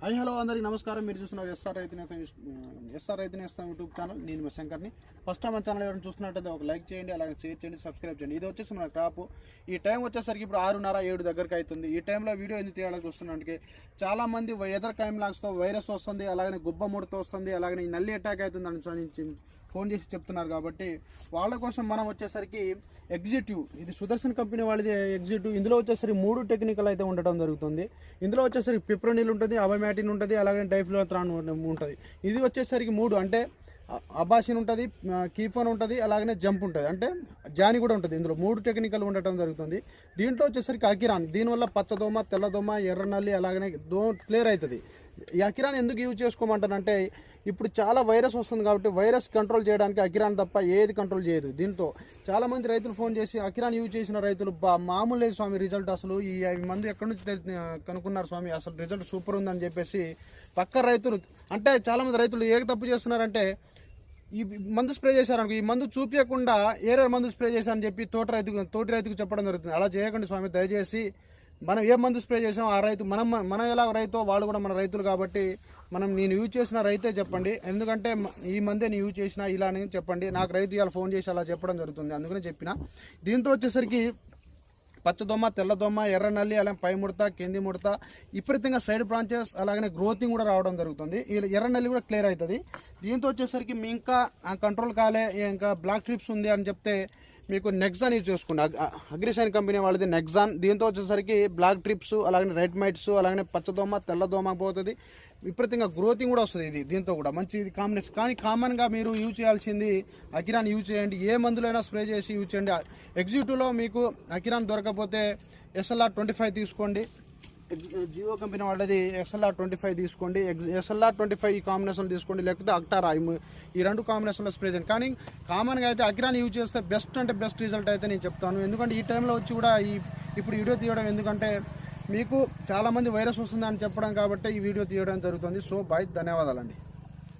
Hi hello అందరికీ నమస్కారం. మీరు చూస్తున్నారు ఎస్ఆర్ రైతు నేస్తం ఎస్ఆర్ రైతు నేస్తం యూట్యూబ్ ఛానల్. నేను మా శంకర్ని. ఫస్ట్ టైం మన ఛానల్ ఎవరైనా చూస్తున్నట్టయితే ఒక లైక్ చేయండి అలాగే షేర్ చేయండి సబ్స్క్రైబ్ చేయండి. ఇది వచ్చేసి మన క్రాప్. ఈ టైం వచ్చేసరికి ఇప్పుడు ఆరున్నర ఏడు దగ్గరకు అవుతుంది. ఈ టైంలో వీడియో ఎందుకు తీయాలని చూస్తున్నానికి చాలామంది ఎదర్ కైమ్ లాగ్స్తో వైరస్ వస్తుంది అలాగే గుబ్బ ముడత వస్తుంది అలాగే ఈ నల్లి అటాక్ అవుతుంది అని ఫోన్ చేసి చెప్తున్నారు కాబట్టి వాళ్ళ కోసం మనం వచ్చేసరికి ఎగ్జిక్యూటివ్ ఇది సుదర్శన్ కంపెనీ వాళ్ళది ఎగ్జిక్యూటివ్. ఇందులో వచ్చేసరికి మూడు టెక్నికల్ అయితే ఉండటం జరుగుతుంది. ఇందులో వచ్చేసరికి పిప్రోనిల్ ఉంటుంది అవమాటిన్ ఉంటుంది అలాగే డైఫ్లోత్రాన్ ఉంటుంది. ఇది వచ్చేసరికి మూడు అంటే అబాసిన్ ఉంటుంది కీఫోన్ ఉంటుంది అలాగనే జంప్ ఉంటుంది. అంటే జాని కూడా ఉంటుంది ఇందులో. మూడు టెక్నికల్ ఉండటం జరుగుతుంది. దీంట్లో వచ్చేసరికి అకిరాన్ దీనివల్ల పచ్చదోమ తెల్లదోమ ఎర్రనల్లి అలాగనే దో క్లియర్ అవుతుంది. ఈ అకిరాన్ ఎందుకు యూజ్ చేసుకోమంటానంటే ఇప్పుడు చాలా వైరస్ వస్తుంది కాబట్టి వైరస్ కంట్రోల్ చేయడానికి అకిరాన్ తప్ప ఏది కంట్రోల్ చేయదు. దీంతో చాలామంది రైతులు ఫోన్ చేసి అకిరాన్ యూజ్ చేసిన రైతులు బా- మామూలు లేదు స్వామి రిజల్ట్ అసలు. ఈ మందు ఎక్కడి నుంచి కనుక్కున్నారు స్వామి? అసలు రిజల్ట్ సూపర్ ఉందని చెప్పేసి పక్క రైతులు అంటే చాలామంది రైతులు ఏ తప్పు చేస్తున్నారంటే ఈ మందు స్ప్రే చేశారనుకో ఈ మందు చూపించకుండా ఏరే మందు స్ప్రే చేశారని చెప్పి తోట రైతుకు తోటి రైతుకు చెప్పడం జరుగుతుంది. అలా చేయకండి స్వామి దయచేసి మనం ఏ మందు స్ప్రే చేసాం ఆ రైతు మనం మనం ఎలా రైతో వాళ్ళు కూడా మన రైతులు కాబట్టి మనం నేను యూజ్ చేసిన రైతే చెప్పండి. ఎందుకంటే ఈ మందే నేను యూజ్ చేసిన ఇలా అని చెప్పండి. నాకు రైతు ఇవాళ ఫోన్ చేసి అలా చెప్పడం జరుగుతుంది. అందుకనే చెప్పిన. దీంతో వచ్చేసరికి పచ్చదొమ్మ తెల్లదొమ్మ ఎర్ర నల్లి అలాగే పై ముడత కింది ముడత విపరీతంగా సైడ్ బ్రాంచెస్ అలాగనే గ్రోతింగ్ కూడా రావడం జరుగుతుంది. ఎర్రనల్లి ఎర్ర నల్లి కూడా క్లియర్ అవుతుంది. దీంతో వచ్చేసరికి మీ ఇంకా కంట్రోల్ కాలే ఇంకా బ్లాక్ ట్రిప్స్ ఉంది అని చెప్తే మీకు నెక్సాన్ యూజ్ చూసుకోండి. అగ్రిసైన్ కంపెనీ వాళ్ళది నెక్సాన్ దీంతో వచ్చేసరికి బ్లాక్ ట్రిప్స్ అలాగే రెడ్ మైట్స్ అలాగే పచ్చదోమ తెల్లదోమ పోతుంది. విపరీతంగా గ్రోతింగ్ కూడా వస్తుంది ఇది దీంతో కూడా. మంచి ఇది కాంబినేషన్ కానీ కామన్గా మీరు యూజ్ చేయాల్సింది అకిరాన్ యూజ్ చేయండి. ఏ మందులైనా స్ప్రే చేసి యూజ్ చేయండి. ఎగ్జిక్యూటివ్లో మీకు అకిరాన్ దొరకపోతే ఎస్ఎల్ఆర్ ట్వంటీ ఫైవ్ తీసుకోండి. జియో కంపెనీ వాళ్ళది ఎస్ఎల్ఆర్ ట్వంటీ ఫైవ్ తీసుకోండి. ఎస్ఎల్ఆర్ ట్వంటీ ఫైవ్ ఈ కాంబినేషన్ తీసుకోండి. లేకపోతే అక్టార్ ఐమ్ ఈ రెండు కాంబినేషన్లో స్ప్రే చేయండి. కానీ కామన్గా అయితే అకిరాన్ యూజ్ చేస్తే బెస్ట్ అంటే బెస్ట్ రిజల్ట్ అయితే నేను చెప్తాను. ఎందుకంటే ఈ టైంలో వచ్చి కూడా ఈ ఇప్పుడు వీడియో తీయడం ఎందుకంటే మీకు చాలామంది వైరస్ వస్తుందని చెప్పడం కాబట్టి ఈ వీడియో తీయడం జరుగుతుంది. సో బాయ్ ధన్యవాదాలండి.